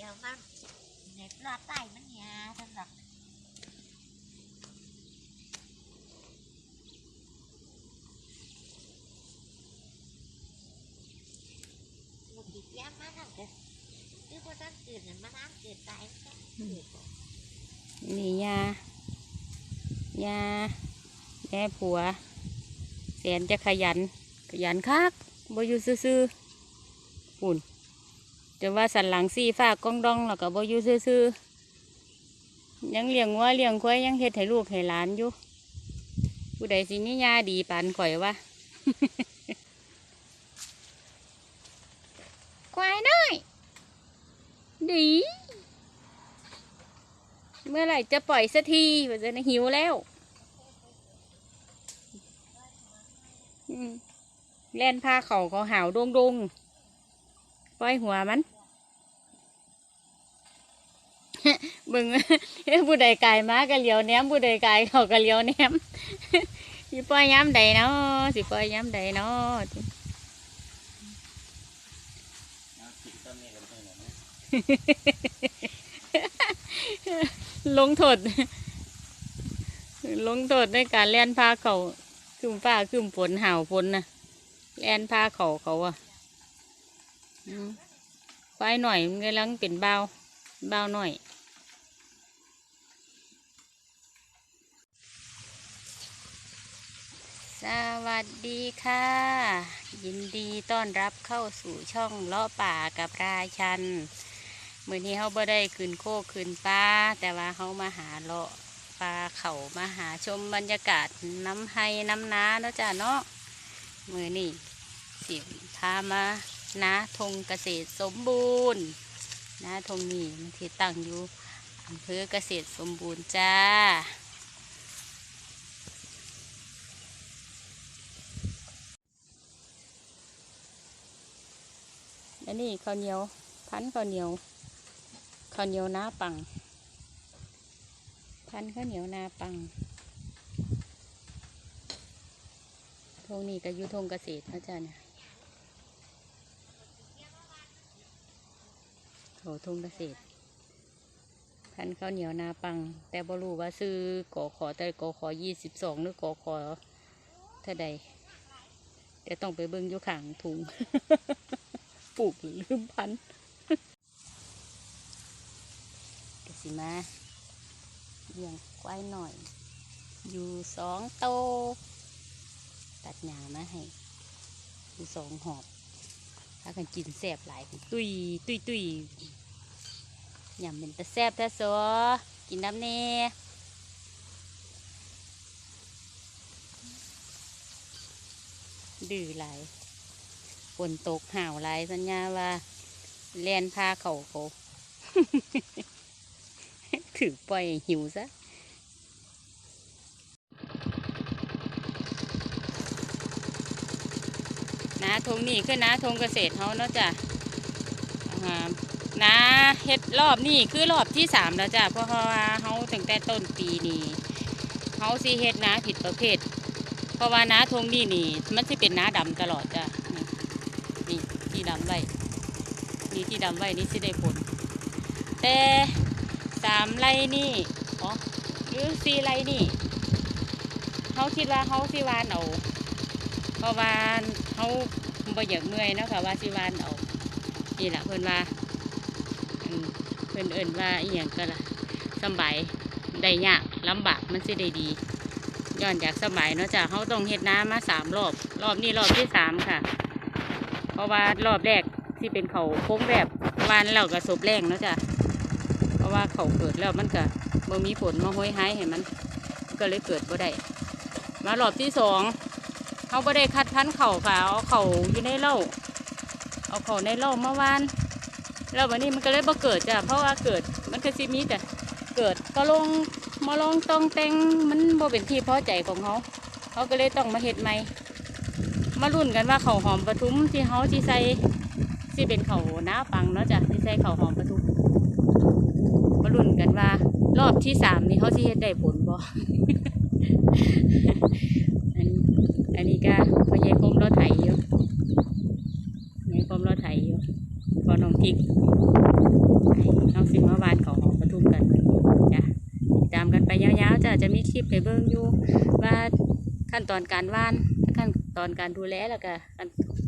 เดี๋ยวมันในปลาใต้มันยาสำหรับลูกดิบยามมาทำกันคือพอตั้งตื่นน่ะมาน้ำตื่นตายมันก็ตื่นนี่ยายาแย่ผัวแสนจะขยัน ขยันคักบ่อยู่ซื่อๆปุ่น จะว่าสันหลังซี่ฟ้ากล้องดองแล้วก็บ่อยู่ซื่อๆยังเลี้ยงวัวเลี้ยงควายยังเฮ็ดให้ลูกให้หลานอยู่ผู้ใดสิมียาดีปานข่อยวะควายน้อยดีเมื่อไหร่จะปล่อยสักทีว่าจะหิวแล้วเล่นผ้าเขาเขาหาวดงดงปล่อยหัวมัน เบึงผู้ใดกายมากะเหลียวแหนมผู้ใดกายเขากะเหลียวแหนมสิปล่อยย้ำใดเนาะสิปล่อยย้ำใดเนาะลงโทษลงโทษในการเล่นพาเขาคืมฟ้าคืมฝนห่าวฝนนะแล่นพาเขาเขาอะควายหน่อยมันกำลังเป็นเบาเบาหน่อย สวัสดีค่ะ ยินดีต้อนรับเข้าสู่ช่องเลาะป่ากับราชันมื่อนี้เขาบ่ได้ขึ้นโคกขึ้นปลาแต่ว่าเขามาหาเลาะปลาเขามาหาชมบรรยากาศน้ำไห้น้ำน้าเนาะจ้ะเนาะมื่อนี้สิพามานาทงเกษตรสมบูรณ์นาทงนี้มันที่ตั้งอยู่อำเภอเกษตรสมบูรณ์จ้า และนี่ข้าวเหนียว พันข้าวเหนียวข้าวเหนียวนาปัง พันข้าวเหนียวนาปังทงนี้ก็อยู่ทงเกษตรนะจ๊ะเนี่ยโถทงเกษตร พันข้าวเหนียวนาปัง แต่บรู้ว่าซื้อกอขอแต่กอขอยี่สิบสองหรือกอขอเท่าใดเดี๋ยวต้องไปเบิ่งอยู่ข้างถุง ปลูกหรือลืมพันธุ์กสิมาเลี้ยงควายหน่อย อยู่สองโต ตัดหญ้ามาให้อยู่สองหอบถ้ากันกินแสบหลายตุยตุยตุยยำเป็นตะแซบตะสวกินน้ำเน่ดื้อหลาย ฝนตกห่าวหลสัญญาว่าแลนพาเขาเขาถือปล่อยให้หิวซะนาทงนี่คือนาทงเกษตรเขาเนาะจ้ะนาเฮ็ดรอบนี่คือรอบที่สามแล้วจ้ะเพราะว่าเขาตั้งแต่ต้นปีนี่เขาสิเฮ็ดนาผิดประเภท เพราะว่านาทงนี่นี่ มันสิเป็นนาดำตลอดจ้ะ นี่ที่ดำไว้นี่ที่ดำไว้นี่สิได้ผล แต่สามไร่นี่อ๋อหรือสี่ไร่นี่เขาคิดว่าเขาสิวานเอาเพราะว่าเขาบ่อยากเมื่อยนะค่ะว่าสิวานเอานี่แหละเพิ่นว่าอืมเพิ่นเอิ่นว่าอีหยังก็ล่ะสบายได้ยากลำบากมันสิได้ดีย้อนจากสบายเนาะจ้ะเขาต้องเฮ็ดน้ำมาสามรอบ รอบนี้รอบที่สามค่ะ ราะว่ารอบแรกที่เป็นเขาโค้งแบบวานเราก็สบแรงเนาะจ้ะเพราะว่าเขาเกิดแล้วมันก็บ่มีผลมาห้อยหายให้มัน ก็เลยเกิดบ่ได้มารอบที่สองเขาบ่ได้คัดพันเขาค่ะเอาเขาอยู่ในเล่าเอาเขาในเล่ามาวานแล้ววันนี้มันก็เลยบ่เกิดจ้ะเพราะว่าเกิดมันก็สิมีแต่เกิดก็ลงมาลองต้องแต่งมันบ่เป็นที่พอใจของเขาเขาก็เลยต้องมาเฮ็ดใหม่ มารุ่นกันว่าเขาหอมปทุมที่เขาที่ใส่ที่เป็นเขาหน้าปังเนาะจ้ะที่ใส่เขาหอมปทุมมาลุ้นกันว่า รอบที่สามนี่เขาสิเฮ็ดได้ผลบ่อันอันนี้ก็พอยายคมรถไถอยู่ยายคมรถไถอยู่พอน้องทิกไถเอาสิมาวานเขาหอมปทุมกันจ้ะตามกันไปยาวๆจ้ะจะมีคลิปให้เบิ่งอยู่ว่าขั้นตอนการว่าน ขั้นตอนการดูแลแล้วก็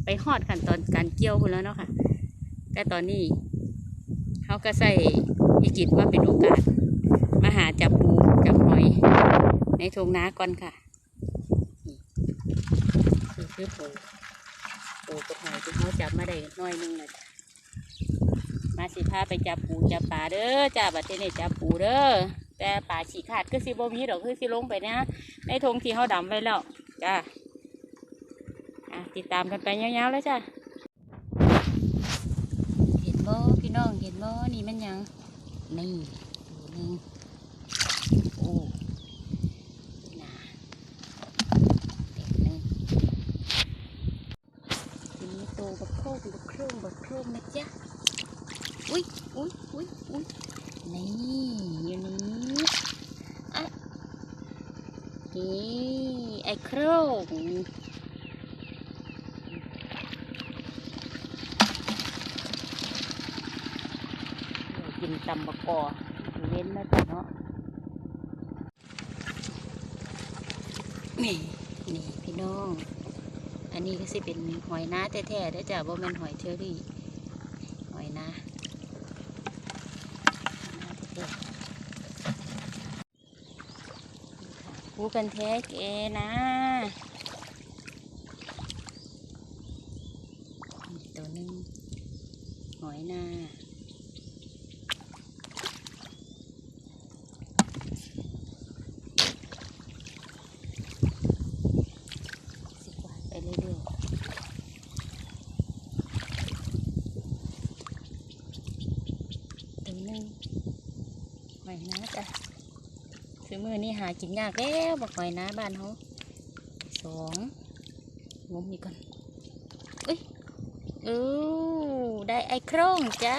ไปฮอดขั้นตอนการเกี่ยวพุ่นแล้วเนาะค่ะ แต่ตอนนี้เขาก็ใส่อีกิจว่าเป็นโอกาสมาหาจับปูจับหอยในทงนาก่อนค่ะนี่คือคือปูปูกับหอยที่เขาจับมาได้น้อยนึงนะจ้ะมาสิพาไปจับปูจับปลาเด้อจ้าบัดนี้จับปูเด้อแต่ปลาฉีกขาดก็สิบ่มีดอกคือสิลงไปนะในทงที่เขาดำไว้แล้วจ้า อะติดตามกันไปยาวๆแล้วจ้าเห็นบ่พี่น้องเห็นบ่นี่มันยังนี่หนึงโอ้น่าเด็กหนึงทีนี้โตบักโคกบักโครงบักโครงนะจ๊ะอุ้ยอุ้ยอุ้ยอุ้ยนี่อยู่นี่อะนี่ไอ้โครง กินตำบะกอเว้นนะจ๊ะเนาะนี่นี่พี่น้อง อันนี้ก็สิเป็นหอยนาแท้ๆได้จ้ะบ่แม่นหอยเชอรี่ หอยนาหอยนาแท้ๆคู่กันแท้เกนะนี่ตัวหนึงหอยนา สิกว่าไปเรื่อยๆถึงหนึ่งหอยน้าจ้ะซื้อ มือนี่หากินยากแล้วบักหอยน้าบ้านเขาสองงมอีกก่อนอุ้ยอู้ได้ไอ้โครงจ้า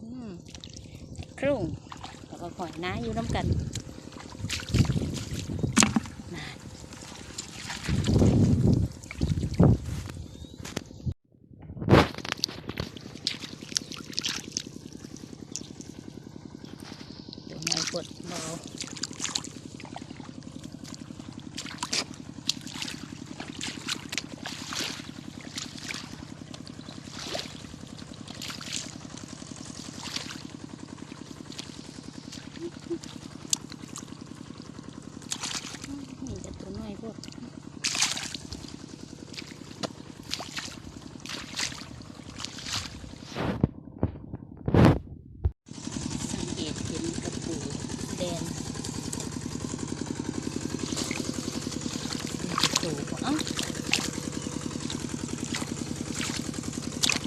อืมไอ้โครงแล้วก็หอยน้าอยู่น้ำกัน เดี๋ยวไม่กดเบานี่จะตัวน้อยพวกสังเกตเห็นกระปูแดงมันจะโตกว่าเอ้า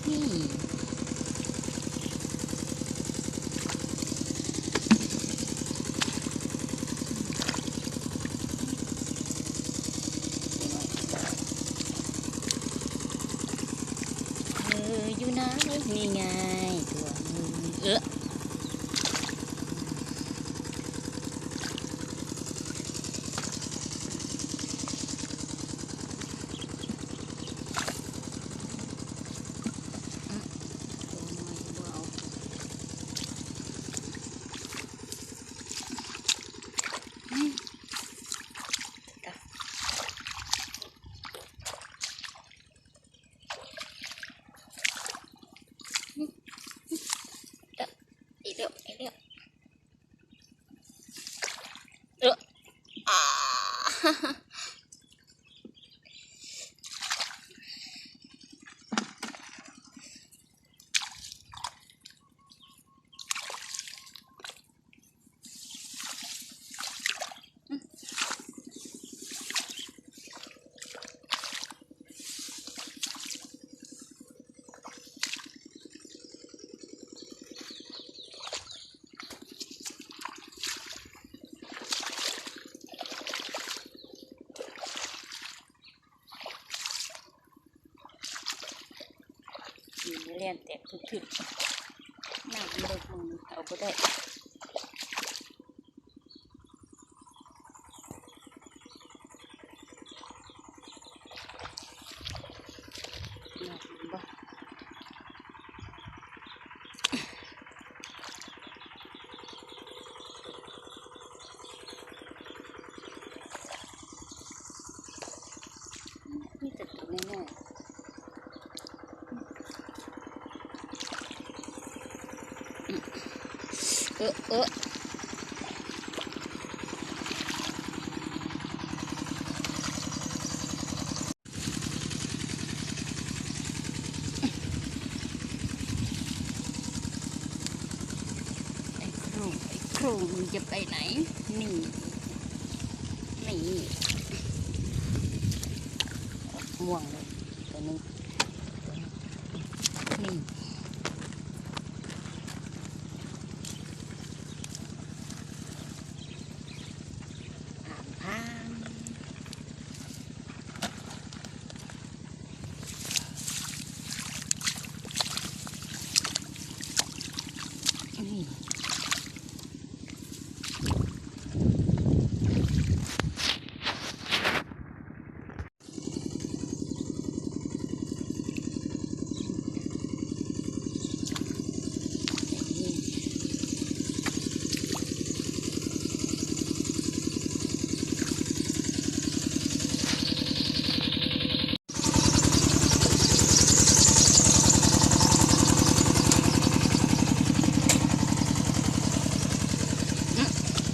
นี่เธออยู่ไห นี่ไงตัวนึงเออ ตัวน้อยบ่เอาอืมจ้ะอืมอืมจ้ะอีกแล้วอีกแล้วเอออ่า มีเรีย นแตกถึกๆน้ำเลิกมึงเอาก็ได้น้ำมันบ่ เออเออไอ้ครงไอ้ครงมึงจะไปไหน นี่ นี่ม่วงเลยตัวนึงนี่ อ่านพานนี่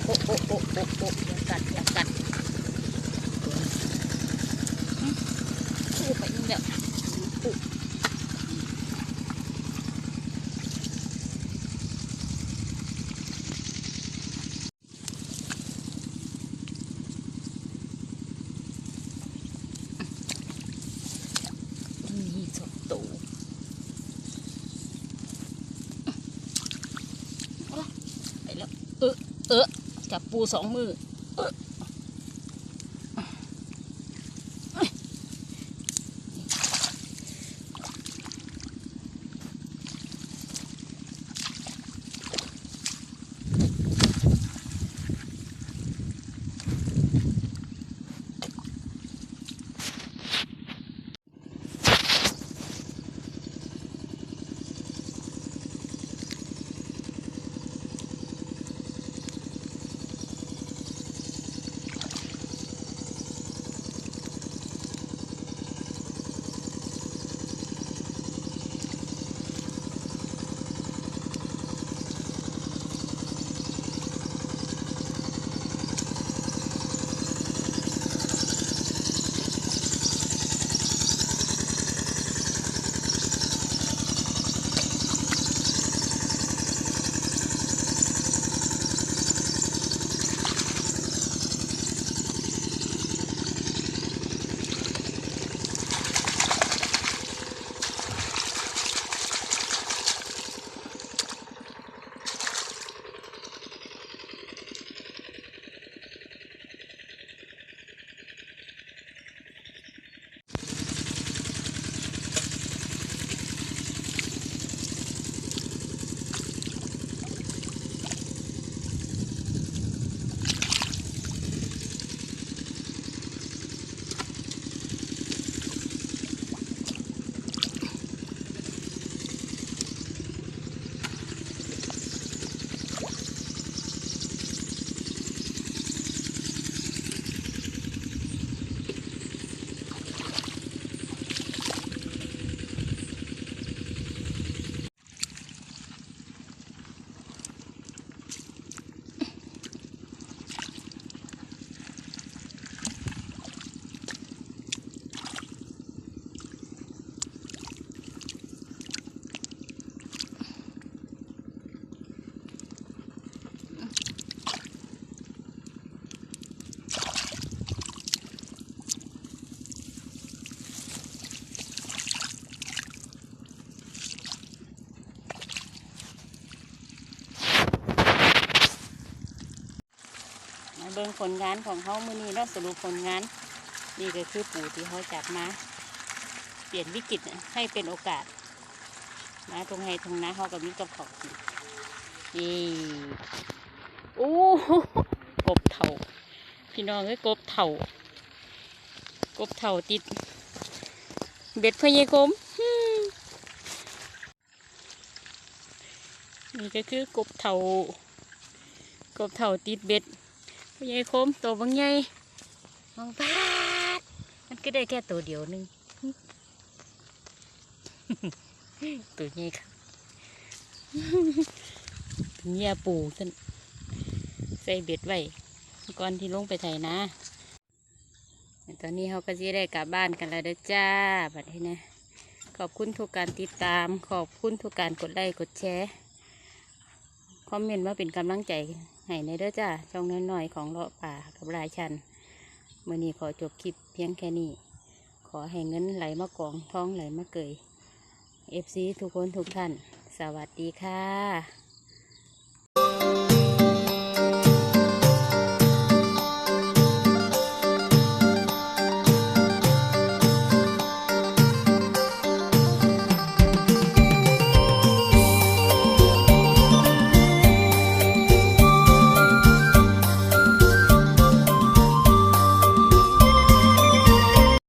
โอ้โอ้โอ้โอ้โอ้อย่ากัดอย่ากัดสู้ไปนี่แหละปุ๊บนี่สองตัวไปแล้ว เออเออจับปูสองมือเออ บิ่งผลงานของเขามือนี้เนาสรุปผลงาน นี่ก็คือปู่ที่เขาจับมา เปลี่ยนวิกฤตให้เป็นโอกาสนะตรงไห้ตรงนาเขากับมีกับของกินนี่โอ้กบเถาพี่น้องเอ้ยกบเถากบเถาติด เบ็ดพญากมฮึ่มนี่ก็คือกบเถากบเถาติดเบ็ด พญากรมตัวบางใหญ่มองปาดมันก็ได้แค่ตัวเดียวนึงตัวใหญ่ครับเหยี่ยปูขึ้นใส่เบ็ดไว้ก่อนที่ลงไปไถนะตอนนี้เขาก็จะได้กลับบ้านกันแล้วเด้อจ้าบัดนี้นะขอบคุณทุกการติดตาม ขอบคุณทุกการกดไลค์กดแชร์ คอมเมนต์ว่าเป็นกำลังใจ ให้ในเด้อจ้าช่องน้อยๆของเลาะป่ากับรายชันเมื่อนี้ขอจบคลิปเพียงแค่นี้ ขอให้เงินไหลมากองท้องไหลมาเกยเอฟซีทุกคนทุกท่าน สวัสดีค่ะ